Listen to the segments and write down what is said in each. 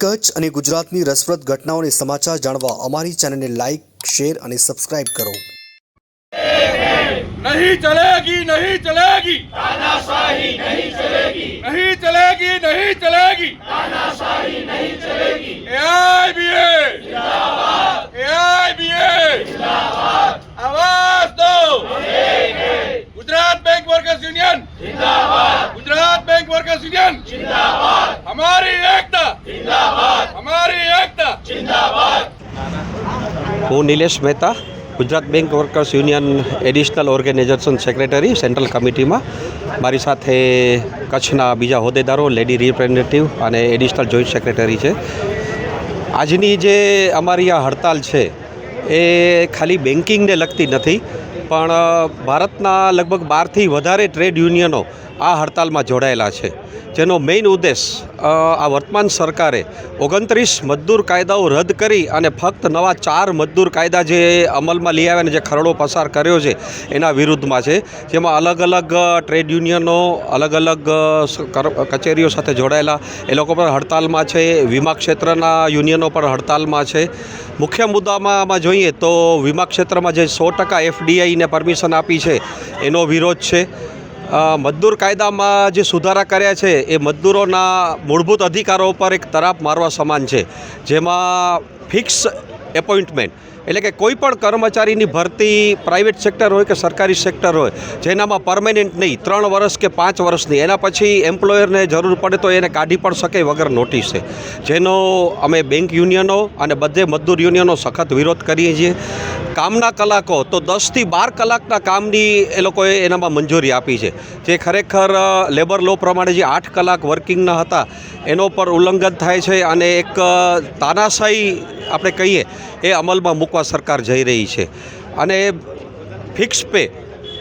કચ્છ અને ગુજરાતની રસપ્રદ ઘટનાઓને સમાચાર જાણવા અમારી ચેનલને લાઇક શેર અને સબસ્ક્રાઇબ કરો नहीं चलेगी नहीं चलेगी तानाशाही नहीं चलेगी नहीं चलेगी नहीं चलेगी तानाशाही नहीं चलेगी एआईबीए जिंदाबाद एआईबीए जिंदाबाद आवाज दो गुजरात बैंक वर्कर्स यूनियन जिंदाबाद गुजरात बैंक वर्कर्स यूनियन जिंदाबाद हमारी एकता હું Nilesh Mehta, Gujarat bank workers union additional organisation secretary, central કમિટીમાં. મારી સાથે કચ્છના બીજા હોદ્દેદારો, લેડી રિપ્રેઝેન્ટેટિવ અને એડિશનલ જોઈન્ટ સેક્રેટરી છે. આજની જે અમારી આ હડતાલ છે, એ ખાલી બેન્કિંગને લગતી નથી, પણ ભારતના લગભગ બારથી વધારે ટ્રેડ યુનિયનો આ હડતાલમાં જોડાયેલા છે. જેનો મેઇન ઉદ્દેશ આ વર્તમાન સરકારે ઓગણત્રીસ મજદૂર કાયદાઓ રદ કરી અને ફક્ત નવા ચાર મજદૂર કાયદા જે અમલમાં લઈ આવ્યા અને જે ખરડો પસાર કર્યો છે, એના વિરુદ્ધમાં છે. જેમાં અલગ અલગ ટ્રેડ યુનિયનો અલગ અલગ કચેરીઓ સાથે જોડાયેલા. એ લોકો પણ હડતાલમાં છે. વીમા ક્ષેત્રના યુનિયનો પણ હડતાલમાં છે. મુખ્ય મુદ્દામાં આમાં જોઈએ તો વીમા ક્ષેત્રમાં જે સો ટકા એફડીઆઈને પરમિશન આપી છે, એનો વિરોધ છે. મજદૂર કાયદામાં જે સુધારા કર્યા છે, એ મજદૂરોના મૂળભૂત અધિકારો પર એક તરાપ મારવા સમાન છે. જેમાં ફિક્સ એપોઇન્ટમેન્ટ એટલે કે કોઈ પણ કર્મચારીની ભરતી પ્રાઇવેટ સેક્ટર હોય કે સરકારી સેક્ટર હોય, જેનામાં પરમેનન્ટ નહીં, ત્રણ વર્ષ કે પાંચ વર્ષની, એના પછી એમ્પ્લોયરને જરૂર પડે તો એને કાઢી પણ શકે વગર નોટિસે જેનો અમે બેંક યુનિયનો અને બધે મજદૂર યુનિયનો સખત વિરોધ કરીએ છીએ. કામના કલાકો, તો દસથી બાર કલાકના કામની એ લોકોએ એનામાં મંજૂરી આપી છે. જે ખરેખર લેબર લો પ્રમાણે જે આઠ કલાક વર્કિંગના હતા, એનો પર ઉલ્લંઘન થાય છે અને એક તાનાશાહી આપણે કહીએ એ અમલમાં મૂકવા સરકાર જઈ રહી છે. અને ફિક્સ પે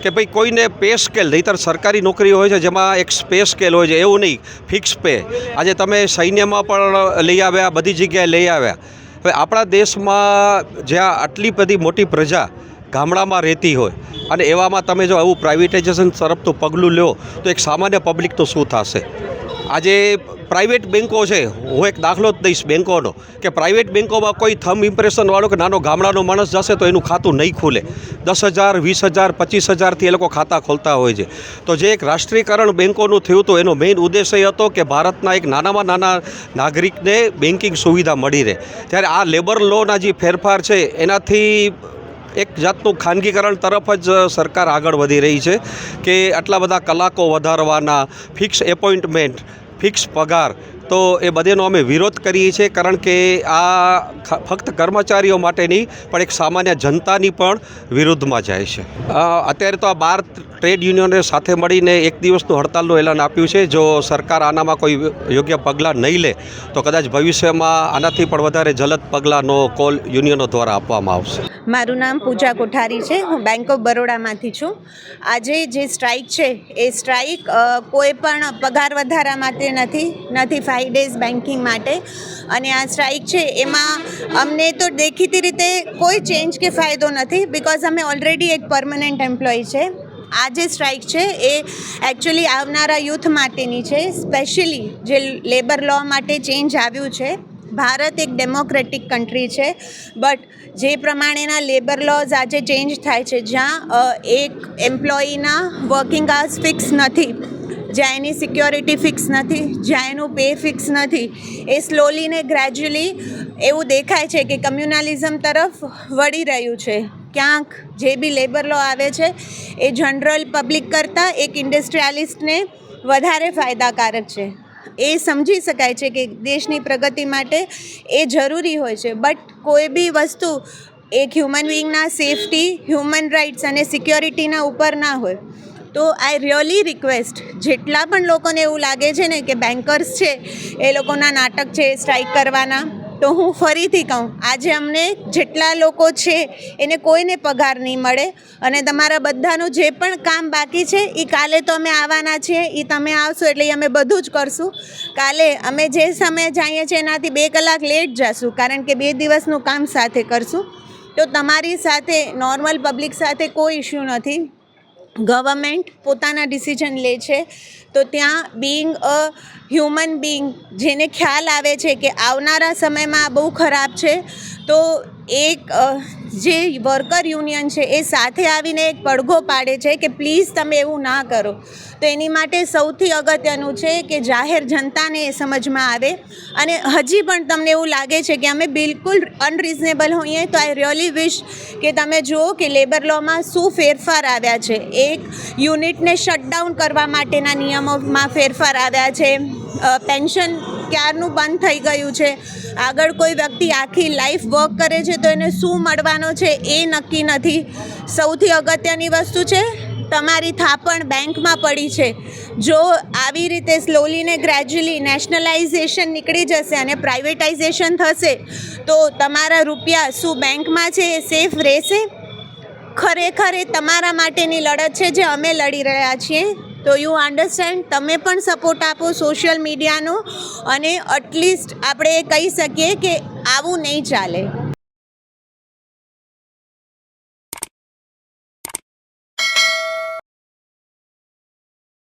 કે ભાઈ કોઈને પે સ્કેલ નહીંતર સરકારી નોકરી હોય છે જેમાં એક પે સ્કેલ હોય છે, એવું નહીં. ફિક્સ પે આજે તમે સૈન્યમાં પણ લઈ આવ્યા, બધી જગ્યાએ લઈ આવ્યા. હવે આપણા દેશમાં જ્યાં આટલી બધી મોટી પ્રજા ગામડામાં રહેતી હોય અને એવામાં તમે જો આવું પ્રાઇવેટાઇઝેશન તરફનું પગલું લો તો એક સામાન્ય પબ્લિક તો શું થશે? આજે પ્રાઇવેટ બેન્કો છે, હું એક દાખલો જ દઈશ બેન્કોનો કે પ્રાઇવેટ બેન્કોમાં કોઈ થમ ઇમ્પ્રેશનવાળો કે નાનો ગામડાનો માણસ જશે તો એનું ખાતું નહીં ખુલે. દસ હજાર, વીસ હજાર, પચીસ હજારથી એ લોકો ખાતા ખોલતા હોય છે. તો જે એક રાષ્ટ્રીયકરણ બેન્કોનું થયું હતું, એનો મેઇન એ હતો કે ભારતના એક નાનામાં નાના નાગરિકને બેન્કિંગ સુવિધા મળી રહે. ત્યારે આ લેબર લોના જે ફેરફાર છે, એનાથી એક જાતનું ખાનગીકરણ તરફ જ સરકાર આગળ વધી રહી છે, કે આટલા બધા કલાકો વધારવાના ફિક્સ એપોઇન્ટમેન્ટ ફિક્સ પગાર. તો એ બધેનો અમે વિરોધ કરીએ છીએ, કારણ કે આ ફક્ત કર્મચારીઓ માટેની પણ એક સામાન્ય જનતાની પણ વિરુદ્ધમાં જાય છે. અત્યારે તો આ બાર ટ્રેડ યુનિયને સાથે મળીને એક દિવસનું હડતાલનું એલાન આપ્યું છે. જો સરકાર આનામાં કોઈ યોગ્ય પગલાં નહીં લે, તો કદાચ ભવિષ્યમાં આનાથી પણ વધારે જલદ પગલાંનો કોલ યુનિયનો દ્વારા આપવામાં આવશે. મારું નામ પૂજા કોઠારી છે. હું બેંક ઓફ બરોડામાંથી છું. આજે જે સ્ટ્રાઇક છે, એ સ્ટ્રાઇક કોઈ પણ પગાર વધારા માટે નથી નથી ફાઇવ ડેઝ બેન્કિંગ માટે. અને આ સ્ટ્રાઇક છે, એમાં અમને તો દેખીતી રીતે કોઈ ચેન્જ કે ફાયદો નથી બિકોઝ અમે ઓલરેડી એક પરમનન્ટ એમ્પ્લોય છે. આ જે સ્ટ્રાઇક છે, એ એકચ્યુઅલી આવનારા યુથ માટેની છે. સ્પેશિયલી જે લેબર લો માટે ચેન્જ આવ્યું છે ભારત એક ડેમોક્રેટિક કન્ટ્રી છે બટ જે પ્રમાણેના લેબર લોઝ આજે ચેન્જ થાય છે, જ્યાં એક એમ્પ્લોયીના વર્કિંગ આવર્સ ફિક્સ નથી, જ્યાં એની સિક્યોરિટી ફિક્સ નથી, જ્યાં એનું પે ફિક્સ નથી, એ સ્લોલી ને ગ્રેજ્યુઅલી એવું દેખાય છે કે કમ્યુનાલિઝમ તરફ વળી રહ્યું છે. ક્યાંક જે બી લેબર લો આવે છે, એ જનરલ પબ્લિક કરતાં એક ઇન્ડસ્ટ્રીયાલિસ્ટને વધારે ફાયદાકારક છે. એ સમજી શકાય છે કે દેશની પ્રગતિ માટે એ જરૂરી હોય છે. બટ કોઈ બી વસ્તુ એક હ્યુમન બિંગના સેફટી હ્યુમન રાઇટ્સ અને સિક્યોરિટીના ઉપર ના હોય, તો આઈ રિયલી રિક્વેસ્ટ જેટલા પણ લોકોને એવું લાગે છે ને કે બેન્કર્સ છે, એ લોકોના નાટક છે સ્ટ્રાઇક કરવાના તો હું ફરીથી કહું, આજે અમને જેટલા લોકો છે એને કોઈને પગાર નહીં મળે અને તમારા બધાનું જે પણ કામ બાકી છે એ કાલે તો અમે આવવાના છીએ એ તમે આવશો એટલે અમે બધું જ કરશું. કાલે અમે જે સમયે જઈએ છીએ એનાથી બે કલાક લેટ જશું, કારણ કે બે દિવસનું કામ સાથે કરશું. તો તમારી સાથે નોર્મલ પબ્લિક સાથે કોઈ ઇશ્યુ નથી. ગવર્મેન્ટ પોતાના ડિસિઝન લે છે, તો ત્યાં બિંગ અ હ્યુમન બિંગ જેને ખ્યાલ આવે છે કે આવનારા સમયમાં આ બહુ ખરાબ છે, તો એક જે વર્કર યુનિયન છે, એ સાથે આવીને એક પડઘો પાડે છે કે પ્લીઝ તમે એવું ના કરો. તો એની માટે સૌથી અગત્યનું છે કે જાહેર જનતાને એ સમજમાં આવે. અને હજી પણ તમને એવું લાગે છે કે અમે બિલકુલ અનરિઝનેબલ હોઈએ, તો આઈ રિયલી વિશ કે તમે જુઓ કે લેબર લોમાં શું ફેરફાર આવ્યા છે. એક યુનિટને શટડાઉન કરવા માટેના નિયમોમાં ફેરફાર આવ્યા છે. પેન્શન ક્યારનું બંધ થઈ ગયું છે? આગળ કોઈ વ્યક્તિ આખી લાઈફ વર્ક કરે છે, તો એને શું મળવાનો છે એ નક્કી નથી. સૌથી અગત્યની વસ્તુ છે, તમારી થાપણ બેંકમાં પડી છે. જો આવી રીતે સ્લોલી ને ગ્રેજ્યુઅલી નેશનલાઇઝેશન નીકળી જશે અને પ્રાઇવેટાઇઝેશન થશે, તો તમારા રૂપિયા શું બેંકમાં છે એ સેફ રહેશે? ખરેખર એ તમારા માટેની લડત છે જે અમે લડી રહ્યા છીએ. તો યુ અન્ડરસ્ટેન્ડ, તમે પણ સપોર્ટ આપો સોશિયલ મીડિયાનો અને એટલીસ્ટ આપણે કહી શકીએ કે આવું નહીં ચાલે.